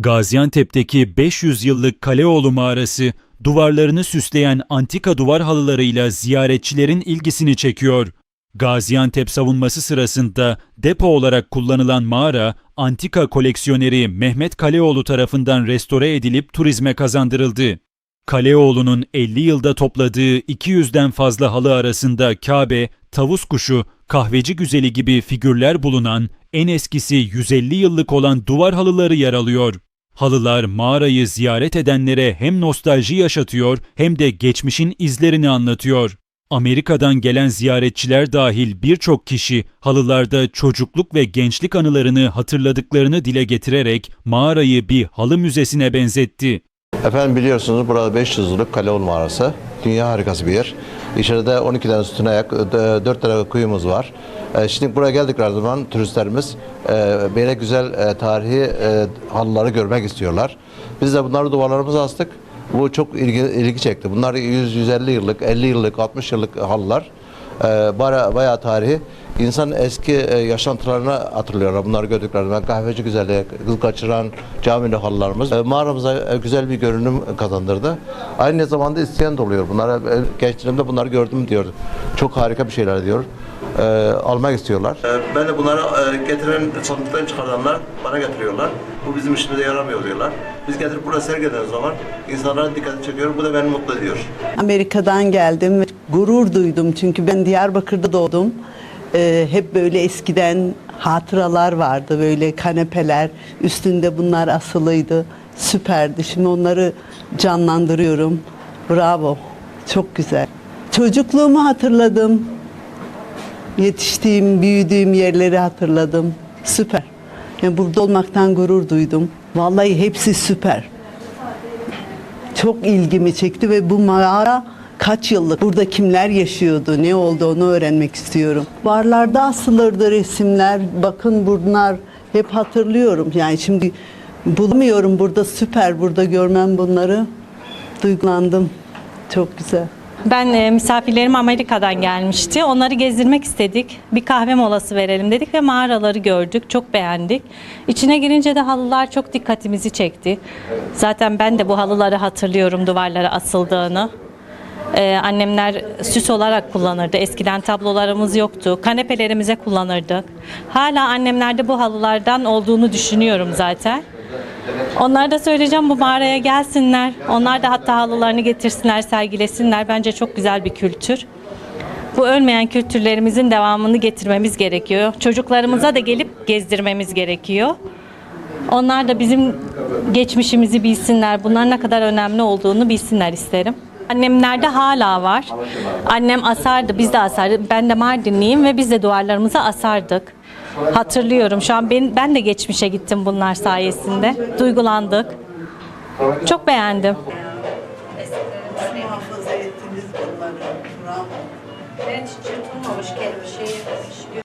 Gaziantep'teki 500 yıllık Kaleoğlu mağarası, duvarlarını süsleyen antika duvar halılarıyla ziyaretçilerin ilgisini çekiyor. Gaziantep savunması sırasında depo olarak kullanılan mağara, antika koleksiyoneri Mehmet Kaleoğlu tarafından restore edilip turizme kazandırıldı. Kaleoğlu'nun 50 yılda topladığı 200'den fazla halı arasında Kabe, tavus kuşu, kahveci güzeli gibi figürler bulunan en eskisi 150 yıllık olan duvar halıları yer alıyor. Halılar mağarayı ziyaret edenlere hem nostalji yaşatıyor hem de geçmişin izlerini anlatıyor. Amerika'dan gelen ziyaretçiler dahil birçok kişi halılarda çocukluk ve gençlik anılarını hatırladıklarını dile getirerek mağarayı bir halı müzesine benzetti. Efendim biliyorsunuz burada 500 yıllık Kaleoğlu Mağarası. Dünya harikası bir yer. İçeride 12 tane sütun ayak, 4 tane kuyumuz var. E, Şimdi buraya geldikleri zaman turistlerimiz e, böyle güzel e, tarihi halıları görmek istiyorlar. Biz de bunları duvarlarımıza astık. Bu çok ilgi, ilgi çekti. Bunlar 100-150 yıllık, 50 yıllık, 60 yıllık halılar. Baya- bayağı tarihi. İnsan eski e, yaşantılarını hatırlıyorlar bunları gördüklerinde. Kahveci güzelliği, kız kaçıran camili halılarımız e, mağaramıza e, güzel bir görünüm kazandırdı. Aynı zamanda isteyen de oluyor. Bunlar gençliğimde bunları gördüm diyor. Çok harika bir şeyler diyor. E, almak istiyorlar. ben de bunları getiren sandıktan çıkaranlar bana getiriyorlar. Bu bizim işimize yaramıyor diyorlar. Biz getirip burada sergilediğimiz zaman insanların dikkatini çekiyor. Bu da beni mutlu ediyor. Amerika'dan geldim. Gurur duydum çünkü ben Diyarbakır'da doğdum. Ee, hep böyle eskiden hatıralar vardı böyle kanepeler üstünde bunlar asılıydı. Süperdi. Şimdi onları canlandırıyorum. Bravo. Çok güzel. Çocukluğumu hatırladım. Yetiştiğim büyüdüğüm yerleri hatırladım. Süper. Yani burada olmaktan gurur duydum. Vallahi hepsi süper. Çok ilgimi çekti ve bu mağara kaç yıllık, burada kimler yaşıyordu, ne oldu onu öğrenmek istiyorum. Barlarda asılırdı resimler, bakın bunlar hep hatırlıyorum. Yani şimdi bulamıyorum burada süper, burada görmem bunları. Duygulandım, çok güzel. Ben e, misafirlerim Amerika'dan gelmişti. Onları gezdirmek istedik. Bir kahve molası verelim dedik ve mağaraları gördük. Çok beğendik. İçine girince de halılar çok dikkatimizi çekti. Zaten ben de bu halıları hatırlıyorum duvarlara asıldığını. Ee, annemler süs olarak kullanırdı. Eskiden tablolarımız yoktu. Kanepelerimize kullanırdık. Hala annemlerde bu halılardan olduğunu düşünüyorum zaten. Onlara da söyleyeceğim bu mağaraya gelsinler. Onlar da hatta halılarını getirsinler, sergilesinler. Bence çok güzel bir kültür. Bu ölmeyen kültürlerimizin devamını getirmemiz gerekiyor. Çocuklarımıza da gelip gezdirmemiz gerekiyor. Onlar da bizim geçmişimizi bilsinler. Bunlar ne kadar önemli olduğunu bilsinler isterim. Annemlerde hala var. Annem asardı, biz de asardık. Ben de Mardinliyim ve biz de duvarlarımıza asardık. Hatırlıyorum. Şu an ben, ben de geçmişe gittim bunlar sayesinde. Duygulandık. Çok beğendim. Ben hiç yırtılmamış kelime şey